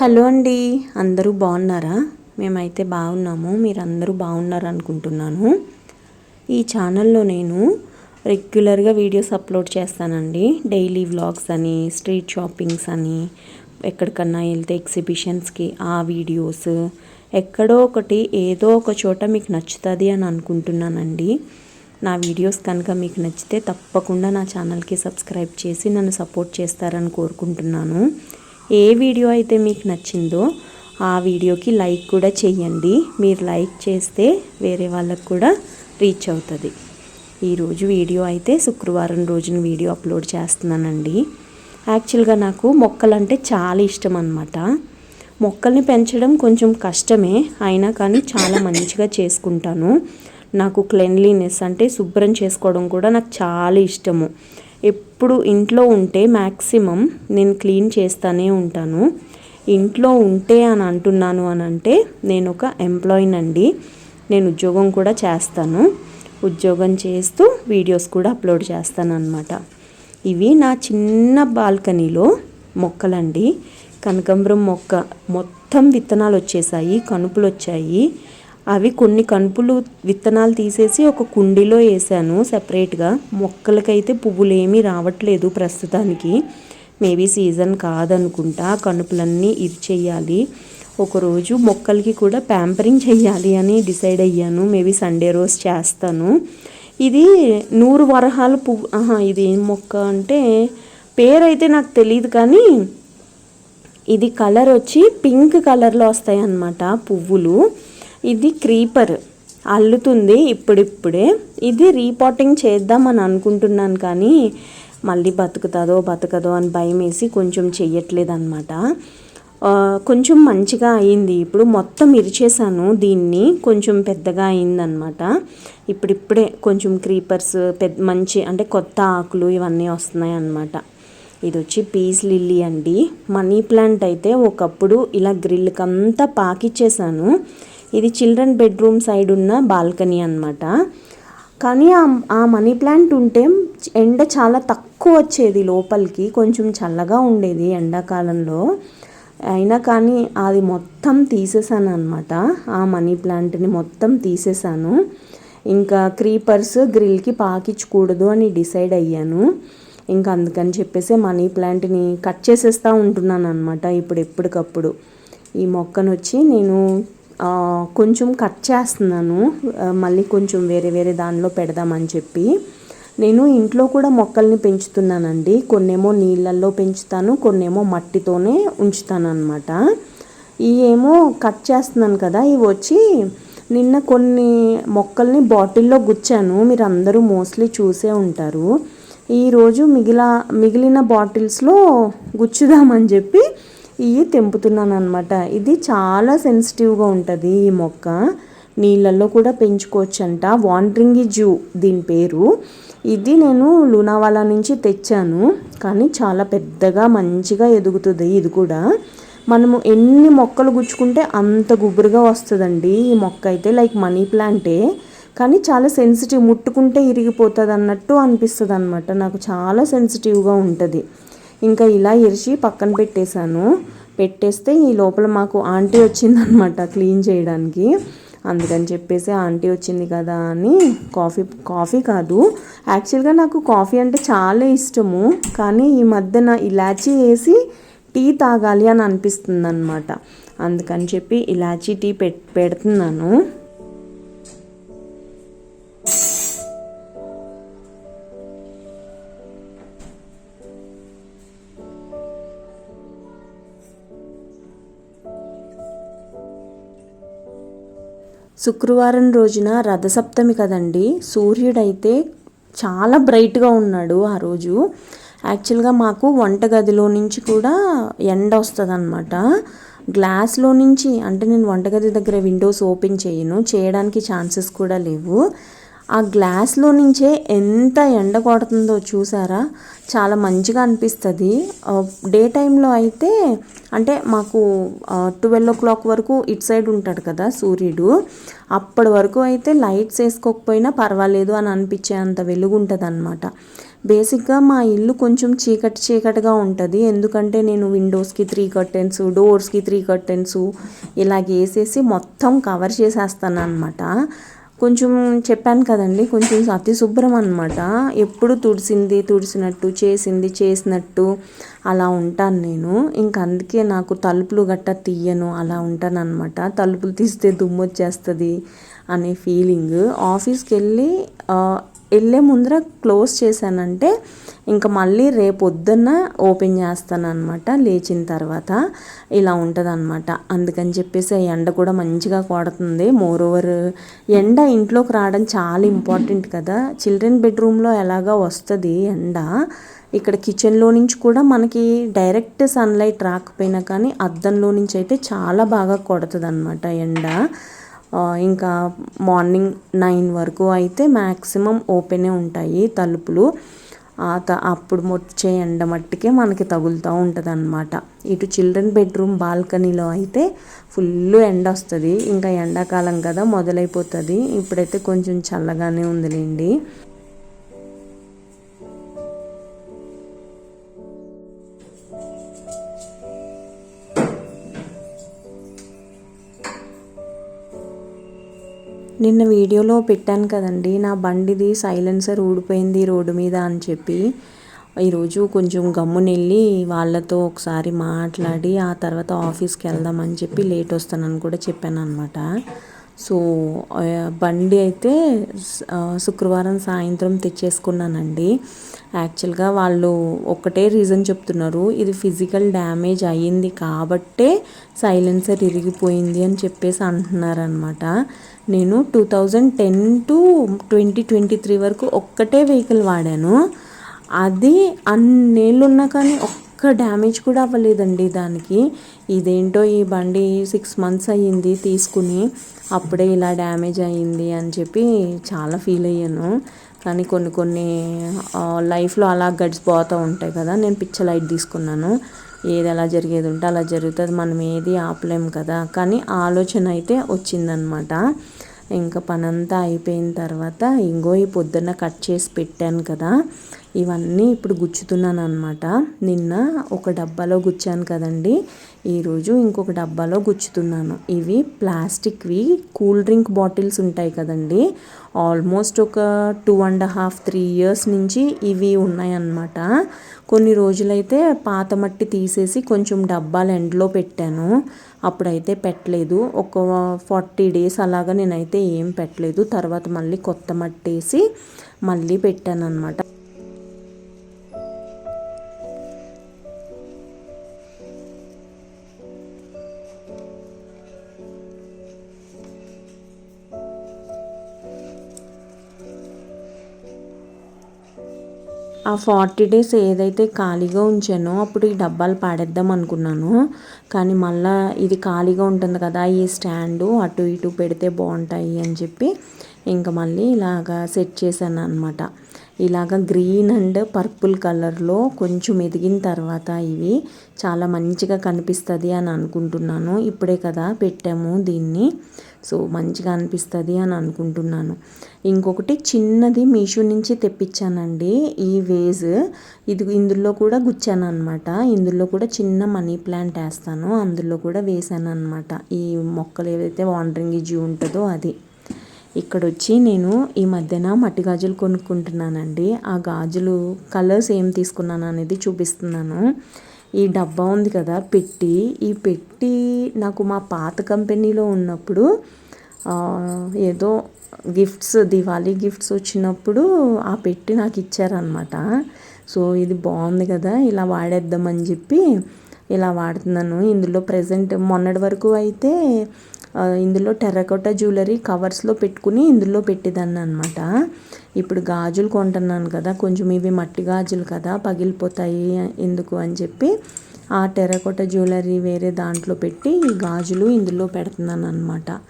Hello అండి. అందరూ బాగున్నారా? మేమైతే బాగున్నాము. మీరు అందరూ బాగున్నారు అనుకుంటున్నాను ఈ ఛానల్లో నేను రెగ్యులర్గా వీడియోస్ అప్లోడ్ చేస్తానండి. డైలీ వ్లాగ్స్ అని స్ట్రీట్ షాపింగ్స్ అని ఎక్కడికన్నా వెళ్తే ఎగ్జిబిషన్స్కి ఆ వీడియోస్ ఎక్కడో ఒకటి ఏదో ఒక చోట మీకు నచ్చుతుంది అని అనుకుంటున్నానండి. నా వీడియోస్ కనుక మీకు నచ్చితే తప్పకుండా నా ఛానల్కి సబ్స్క్రైబ్ చేసి నన్ను సపోర్ట్ చేస్తారని కోరుకుంటున్నాను. ఏ వీడియో అయితే మీకు నచ్చిందో ఆ వీడియోకి లైక్ కూడా చేయండి. మీరు లైక్ చేస్తే వేరే వాళ్ళకు కూడా రీచ్ అవుతుంది. ఈరోజు వీడియో అయితే శుక్రవారం రోజున వీడియో అప్లోడ్ చేస్తున్నానండి. యాక్చువల్గా నాకు మొక్కలంటే చాలా ఇష్టం అనమాట మొక్కల్ని పెంచడం కొంచెం కష్టమే. అయినా కానీ చాలా మంచిగా చేసుకుంటాను. నాకు క్లెన్లీనెస్ అంటే శుభ్రం చేసుకోవడం కూడా నాకు చాలా ఇష్టము. ఎప్పుడు ఇంట్లో ఉంటే మ్యాక్సిమం నేను క్లీన్ చేస్తూనే ఉంటాను. ఇంట్లో ఉంటే అని అంటున్నాను అని అంటే నేను ఒక ఎంప్లాయీనండి నేను ఉద్యోగం కూడా చేస్తాను. ఉద్యోగం చేస్తూ వీడియోస్ కూడా అప్లోడ్ చేస్తాను అనమాట ఇవి నా చిన్న బాల్కనీలో మొక్కలండి. కనకంబరం మొక్క మొత్తం విత్తనాలు వచ్చేసాయి కనుపులు వచ్చాయి. అవి కొన్ని కనుపులు విత్తనాలు తీసేసి ఒక కుండీలో వేసాను సపరేట్గా. మొక్కలకైతే పువ్వులు ఏమీ రావట్లేదు ప్రస్తుతానికి. మేబీ సీజన్ కాదనుకుంటా కనుపులన్నీ ఇరిచేయాలి. ఒకరోజు మొక్కలకి కూడా ప్యాంపరింగ్ చేయాలి అని డిసైడ్ అయ్యాను. మేబీ సండే రోజు చేస్తాను. ఇది నూరు వరహాల పువ్వు ఇది ఏం మొక్క అంటే పేరైతే నాకు తెలియదు కానీ ఇది కలర్ వచ్చి పింక్ కలర్లో వస్తాయి అన్నమాట పువ్వులు. ఇది క్రీపర్. అల్లుతుంది ఇప్పుడిప్పుడే. ఇది రీపాటింగ్ చేద్దామని అనుకుంటున్నాను కానీ మళ్ళీ బతుకుతుందో బతకదో అని భయం వేసి కొంచెం చెయ్యట్లేదు అనమాట కొంచెం మంచిగా అయింది. ఇప్పుడు మొత్తం ఇరిచేసాను దీన్ని కొంచెం పెద్దగా అయిందనమాట ఇప్పుడిప్పుడే కొంచెం క్రీపర్స్ పెద్ద మంచి అంటే కొత్త ఆకులు ఇవన్నీ వస్తున్నాయి అన్నమాట ఇది వచ్చి పీస్ లిల్లీ అండి. మనీ ప్లాంట్ అయితే ఒకప్పుడు ఇలా గ్రిల్కి అంతా పాకిచ్చేసాను ఇది చిల్డ్రన్ బెడ్రూమ్ సైడ్ ఉన్న బాల్కనీ అనమాట కానీ ఆ మనీ ప్లాంట్ ఉంటే ఎండ చాలా తక్కువ వచ్చేది లోపలికి కొంచెం చల్లగా ఉండేది ఎండాకాలంలో. అయినా కానీ అది మొత్తం తీసేసాను అనమాట ఆ మనీ ప్లాంట్ని మొత్తం తీసేసాను. ఇంకా క్రీపర్స్ గ్రిల్కి పాకించకూడదు అని డిసైడ్ అయ్యాను. ఇంకా అందుకని చెప్పేసి మనీ ప్లాంట్ని కట్ చేసేస్తూ ఉంటున్నాను అనమాట ఇప్పుడు ఎప్పటికప్పుడు ఈ మొక్కను వచ్చి నేను కొంచెం కట్ చేస్తున్నాను. మళ్ళీ కొంచెం వేరే వేరే దానిలో పెడదామని చెప్పి. నేను ఇంట్లో కూడా మొక్కల్ని పెంచుతున్నానండి. కొన్నేమో నీళ్ళల్లో పెంచుతాను కొన్నేమో మట్టితోనే ఉంచుతాను అనమాట ఈ ఏమో కట్ చేస్తున్నాను కదా ఇవి వచ్చి నిన్న కొన్ని మొక్కల్ని బాటిల్లో గుచ్చాను. మీరు అందరూ మోస్ట్లీ చూసే ఉంటారు. ఈరోజు మిగిలిన మిగిలిన బాటిల్స్లో గుచ్చుదామని చెప్పి ఇవి తెంపుతున్నాను అనమాట ఇది చాలా సెన్సిటివ్గా ఉంటుంది ఈ మొక్క. నీళ్ళల్లో కూడా పెంచుకోవచ్చు అంట వాండ్రింగి జూ దీని పేరు. ఇది నేను లూనావాలా నుంచి తెచ్చాను. కానీ చాలా పెద్దగా మంచిగా ఎదుగుతుంది ఇది కూడా. మనము ఎన్ని మొక్కలు గుచ్చుకుంటే అంత గుబురుగా వస్తుందండి ఈ మొక్క అయితే. లైక్ మనీ ప్లాంటే కానీ చాలా సెన్సిటివ్ ముట్టుకుంటే ఇరిగిపోతుంది అన్నట్టు అనిపిస్తుంది అనమాట నాకు చాలా సెన్సిటివ్గా ఉంటుంది. ఇంకా ఇలా ఇరిచి పక్కన పెట్టేశాను. పెట్టేస్తే ఈ లోపల మాకు ఆంటీ వచ్చిందనమాట క్లీన్ చేయడానికి. అందుకని చెప్పేసి ఆంటీ వచ్చింది కదా అని కాఫీ కాఫీ కాదు. యాక్చువల్గా నాకు కాఫీ అంటే చాలా ఇష్టము. కానీ ఈ మధ్యన ఇలాచీ వేసి టీ తాగాలి అని అనిపిస్తుంది అనమాట అందుకని చెప్పి ఇలాచీ టీ పెట్ పెడుతున్నాను. శుక్రవారం రోజున రథసప్తమి కదండి. సూర్యుడైతే చాలా బ్రైట్గా ఉన్నాడు ఆ రోజు. యాక్చువల్గా మాకు వంటగదిలో నుంచి కూడా ఎండ వస్తుంది అనమాట గ్లాస్లో నుంచి అంటే నేను వంటగది దగ్గర విండోస్ ఓపెన్ చేయను. చేయడానికి ఛాన్సెస్ కూడా లేవు. ఆ గ్లాస్లో నుంచే ఎంత ఎండ కొడుతుందో చూసారా? చాలా మంచిగా అనిపిస్తుంది. డే టైంలో అయితే అంటే మాకు ట్వెల్వ్ ఓ క్లాక్ వరకు ఇటు సైడ్ ఉంటాడు కదా సూర్యుడు. అప్పటి వరకు అయితే లైట్స్ వేసుకోకపోయినా పర్వాలేదు అని అనిపించే అంత వెలుగు ఉంటుంది అనమాట బేసిక్గా మా ఇల్లు కొంచెం చీకటి చీకటిగా ఉంటుంది. ఎందుకంటే నేను విండోస్కి త్రీ కర్టెన్స్ డోర్స్కి త్రీ కర్టెన్స్ ఇలాగ వేసేసి మొత్తం కవర్ చేసేస్తాను అనమాట కొంచెం చెప్పాను కదండి కొంచెం అతి శుభ్రం అనమాట ఎప్పుడు తుడిసింది తుడిసినట్టు చేసింది చేసినట్టు అలా ఉంటాను నేను. ఇంక అందుకే నాకు తలుపులు గట్ట తీయను అలా ఉంటాను అనమాట తలుపులు తీస్తే దుమ్ము వచ్చేస్తుంది అనే ఫీలింగ్ ఆఫీస్కి వెళ్ళి వెళ్ళే ముందర క్లోజ్ చేశానంటే ఇంకా మళ్ళీ రేపు పొద్దున్న ఓపెన్ చేస్తాను అనమాట లేచిన తర్వాత ఇలా ఉంటుంది అనమాట అందుకని చెప్పేసి ఆ ఎండ కూడా మంచిగా కొడుతుంది. మోర్ ఓవర్ ఎండ ఇంట్లోకి రావడం చాలా ఇంపార్టెంట్ కదా. చిల్డ్రన్ బెడ్రూమ్లో ఎలాగా వస్తుంది ఎండ ఇక్కడ కిచెన్లో నుంచి కూడా మనకి డైరెక్ట్ సన్లైట్ రాకపోయినా కానీ అద్దంలో నుంచి అయితే చాలా బాగా కొడుతుంది అనమాట ఎండ. ఇంకా మార్నింగ్ నైన్ వరకు అయితే మ్యాక్సిమం ఓపెనే ఉంటాయి తలుపులు. అప్పుడు వచ్చే ఎండ మట్టికే మనకి తగులుతూ ఉంటుంది అనమాట ఇటు చిల్డ్రన్ బెడ్రూమ్ బాల్కనీలో అయితే ఫుల్ ఎండ వస్తుంది. ఇంకా ఎండాకాలం కదా మొదలైపోతుంది. ఇప్పుడైతే కొంచెం చల్లగానే ఉందిలేండి. నిన్న వీడియోలో పెట్టాను కదండి నా బండిది సైలెన్సర్ ఊడిపోయింది రోడ్డు మీద అని చెప్పి ఈరోజు కొంచెం గమ్మునెళ్ళి వాళ్ళతో ఒకసారి మాట్లాడి ఆ తర్వాత ఆఫీస్కి వెళ్దామని చెప్పి లేట్ వస్తానని కూడా చెప్పాను అనమాట సో బండి అయితే శుక్రవారం సాయంత్రం తెచ్చేసుకున్నానండి. యాక్చువల్గా వాళ్ళు ఒకటే రీజన్ చెప్తున్నారు. ఇది ఫిజికల్ డ్యామేజ్ అయ్యింది కాబట్టే సైలెన్సర్ ఇరిగిపోయింది అని చెప్పేసి అంటున్నారనమాట నేను two thousand ten to twenty twenty three వరకు ఒక్కటే వెహికల్ వాడాను. అది అన్నేళ్ళు ఉన్నా కానీ ఒక్క డ్యామేజ్ కూడా అవ్వలేదండి దానికి. ఇదేంటో ఈ బండి సిక్స్ మంత్స్ అయ్యింది తీసుకుని అప్పుడే ఇలా డ్యామేజ్ అయ్యింది అని చెప్పి చాలా ఫీల్ అయ్యాను. కానీ కొన్ని కొన్ని లైఫ్లో అలా గడిచిపోతూ ఉంటాయి కదా నేను పిచ్చ లైట్ తీసుకున్నాను. ఏది ఎలా జరిగేది ఉంటే అలా జరుగుతుంది మనం ఏది ఆపలేం కదా. కానీ ఆలోచన అయితే వచ్చిందనమాట. ఇంకా పనంతా అయిపోయిన తర్వాత ఇంకో ఈ పొద్దున్న కట్ చేసి పెట్టాను కదా ఇవన్నీ ఇప్పుడు గుచ్చుతున్నాను అనమాట నిన్న ఒక డబ్బాలో గుచ్చాను కదండి ఈరోజు ఇంకొక డబ్బాలో గుచ్చుతున్నాను. ఇవి ప్లాస్టిక్వి కూల్ డ్రింక్ బాటిల్స్ ఉంటాయి కదండి ఆల్మోస్ట్ ఒక two and half three years నుంచి ఇవి ఉన్నాయన్నమాట. కొన్ని రోజులైతే పాత మట్టి తీసేసి కొంచెం డబ్బాలు ఎండలో పెట్టాను. అప్పుడైతే పెట్టలేదు. ఒక ఫార్టీ డేస్ అలాగా నేనైతే ఏం పెట్టలేదు. తర్వాత మళ్ళీ కొత్త మట్టి వేసి మళ్ళీ పెట్టాను అనమాట ఫార్టీ డేస్ ఏదైతే ఖాళీగా ఉంచానో అప్పుడు ఈ డబ్బాలు పాడేద్దాం అనుకున్నాను. కానీ మళ్ళీ ఇది ఖాళీగా ఉంటుంది కదా ఈ స్టాండు అటు ఇటు పెడితే బాగుంటాయి అని చెప్పి ఇంకా మళ్ళీ ఇలాగా సెట్ చేశాను అనమాట ఇలాగ గ్రీన్ అండ్ పర్పుల్ కలర్లో కొంచెం ఎదిగిన తర్వాత ఇవి చాలా మంచిగా కనిపిస్తుంది అని అనుకుంటున్నాను. ఇప్పుడే కదా పెట్టాము దీన్ని. సో మంచిగా అనిపిస్తుంది అని అనుకుంటున్నాను. ఇంకొకటి చిన్నది మీషో నుంచి తెప్పించానండి ఈ వేజ్. ఇది ఇందులో కూడా గుచ్చాను అనమాట ఇందులో కూడా చిన్న మనీ ప్లాంట్ వేస్తాను. అందులో కూడా వేసాను అనమాట ఈ మొక్కలు ఏదైతే వాండరింగ్ జూ ఉంటుందో అది. ఇక్కడ వచ్చి నేను ఈ మధ్యన మట్టి గాజులు కొనుక్కుంటున్నానండి. ఆ గాజులు కలర్స్ ఏం తీసుకున్నాను అనేది చూపిస్తున్నాను. ఈ డబ్బా ఉంది కదా పెట్టి ఈ పెట్టి నాకు మా పాత కంపెనీలో ఉన్నప్పుడు ఏదో గిఫ్ట్స్ దివాళీ గిఫ్ట్స్ వచ్చినప్పుడు ఆ పెట్టి నాకు ఇచ్చారనమాట సో ఇది బాగుంది కదా ఇలా వాడేద్దామని చెప్పి ఇలా వాడుతున్నాను. ఇందులో ప్రజెంట్ మొన్నటి వరకు అయితే ఇందులో టెర్రకోట జ్యువెలరీ కవర్స్లో పెట్టుకుని ఇందులో పెట్టేదాన్ని అనమాట ఇప్పుడు గాజులు కొంటున్నాను కదా కొంచెం ఇవి మట్టి గాజులు కదా పగిలిపోతాయి ఎందుకు అని చెప్పి ఆ టెర్రకోట జ్యువెలరీ వేరే దాంట్లో పెట్టి ఈ గాజులు ఇందులో పెడుతున్నాను అనమాట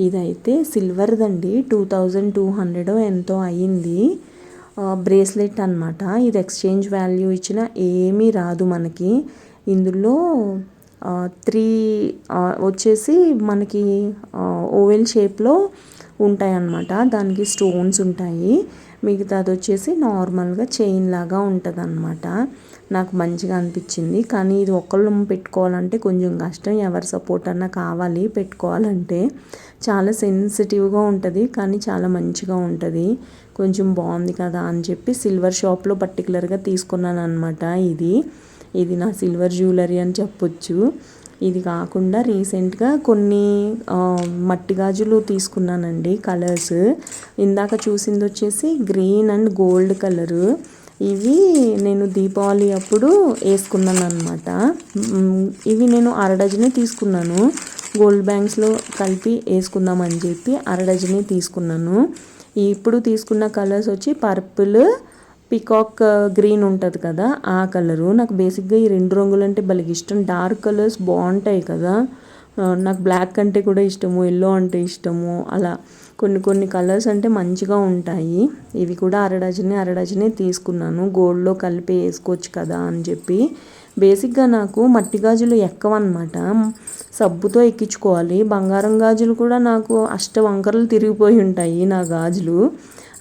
ఇదైతే సిల్వర్దండి టూ థౌజండ్ టూ హండ్రెడ్ ఎంతో అయ్యింది బ్రేస్లెట్ అనమాట ఇది ఎక్స్చేంజ్ వాల్యూ ఇచ్చిన ఏమీ రాదు మనకి. ఇందులో త్రీ వచ్చేసి మనకి ఓవెల్ షేప్లో ఉంటాయి అన్నమాట దానికి స్టోన్స్ ఉంటాయి. మిగతాది వచ్చేసి నార్మల్గా చైన్ లాగా ఉంటుంది అనమాట నాకు మంచిగా అనిపించింది. కానీ ఇది ఒకళ్ళు పెట్టుకోవాలంటే కొంచెం కష్టం. ఎవరి సపోర్ట్ అన్నా కావాలి పెట్టుకోవాలంటే. చాలా సెన్సిటివ్గా ఉంటుంది. కానీ చాలా మంచిగా ఉంటుంది. కొంచెం బాగుంది కదా అని చెప్పి సిల్వర్ షాప్లో పర్టికులర్గా తీసుకున్నాను అనమాట ఇది. ఇది నా సిల్వర్ జ్యువెలరీ అని చెప్పొచ్చు. ఇది కాకుండా రీసెంట్గా కొన్ని మట్టి గాజులు తీసుకున్నానండి కలర్స్. ఇందాక చూసింది వచ్చేసి గ్రీన్ అండ్ గోల్డ్ కలరు. ఇవి నేను దీపావళి అప్పుడు వేసుకున్నాను అనమాట ఇవి నేను అర డజనే తీసుకున్నాను. గోల్డ్ బ్యాంక్స్లో కలిపి వేసుకుందామని చెప్పి అర డజనే తీసుకున్నాను. ఇప్పుడు తీసుకున్న కలర్స్ వచ్చి పర్పుల్ పికాక్ గ్రీన్ ఉంటుంది కదా ఆ కలరు. నాకు బేసిక్గా ఈ రెండు రంగులు అంటే భలే ఇష్టం. డార్క్ కలర్స్ బాగుంటాయి కదా. నాకు బ్లాక్ అంటే కూడా ఇష్టము ఎల్లో అంటే ఇష్టము అలా కొన్ని కొన్ని కలర్స్ అంటే మంచిగా ఉంటాయి. ఇవి కూడా అరడజనే అరడజనే అర తీసుకున్నాను. గోల్డ్లో కలిపి వేసుకోవచ్చు కదా అని చెప్పి. బేసిక్గా నాకు మట్టి గాజులు ఎక్కవన్నమాట. సబ్బుతో ఎక్కించుకోవాలి. బంగారం గాజులు కూడా నాకు అష్ట వంకరలు తిరిగిపోయి ఉంటాయి నా గాజులు.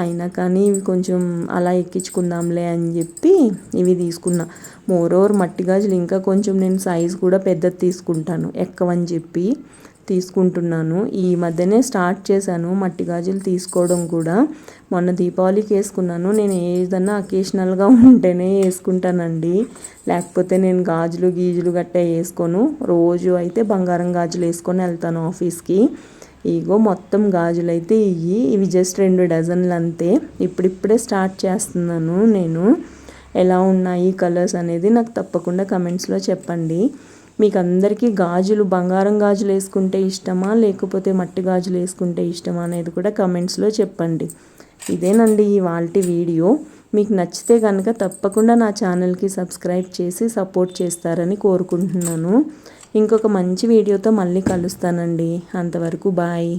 అయినా కానీ ఇవి కొంచెం అలా ఎక్కించుకుందాంలే అని చెప్పి ఇవి తీసుకున్నా. మోర్ ఓవర్ మట్టి గాజులు ఇంకా కొంచెం నేను సైజ్ కూడా పెద్దది తీసుకుంటాను. ఎక్కవని చెప్పి తీసుకుంటున్నాను. ఈ మధ్యనే స్టార్ట్ చేశాను మట్టి గాజులు తీసుకోవడం కూడా. మొన్న దీపావళికి వేసుకున్నాను. నేను ఏదన్నా అకేషనల్గా ఉంటేనే వేసుకుంటానండి. లేకపోతే నేను గాజులు గీజులు గట్టా వేసుకోను. రోజు అయితే బంగారం గాజులు వేసుకొని వెళ్తాను ఆఫీస్కి ఇగో మొత్తం గాజులైతే ఇవి ఇవి జస్ట్ రెండు డజన్లు అంతే. ఇప్పుడిప్పుడే స్టార్ట్ చేస్తున్నాను నేను. ఎలా ఉన్నాయి కలర్స్ అనేది నాకు తప్పకుండా కమెంట్స్లో చెప్పండి. మీకు అందరికీ గాజులు బంగారం గాజులు వేసుకుంటే ఇష్టమా? లేకపోతే మట్టి గాజులు వేసుకుంటే ఇష్టమా అనేది కూడా కమెంట్స్లో చెప్పండి. ఇదేనండి ఇవాళ వీడియో. మీకు నచ్చితే కనుక తప్పకుండా నా ఛానల్కి సబ్స్క్రైబ్ చేసి సపోర్ట్ చేస్తారని కోరుకుంటున్నాను. ఇంకొక మంచి వీడియోతో మళ్ళీ కలుస్తానండి. అంతవరకు బాయ్.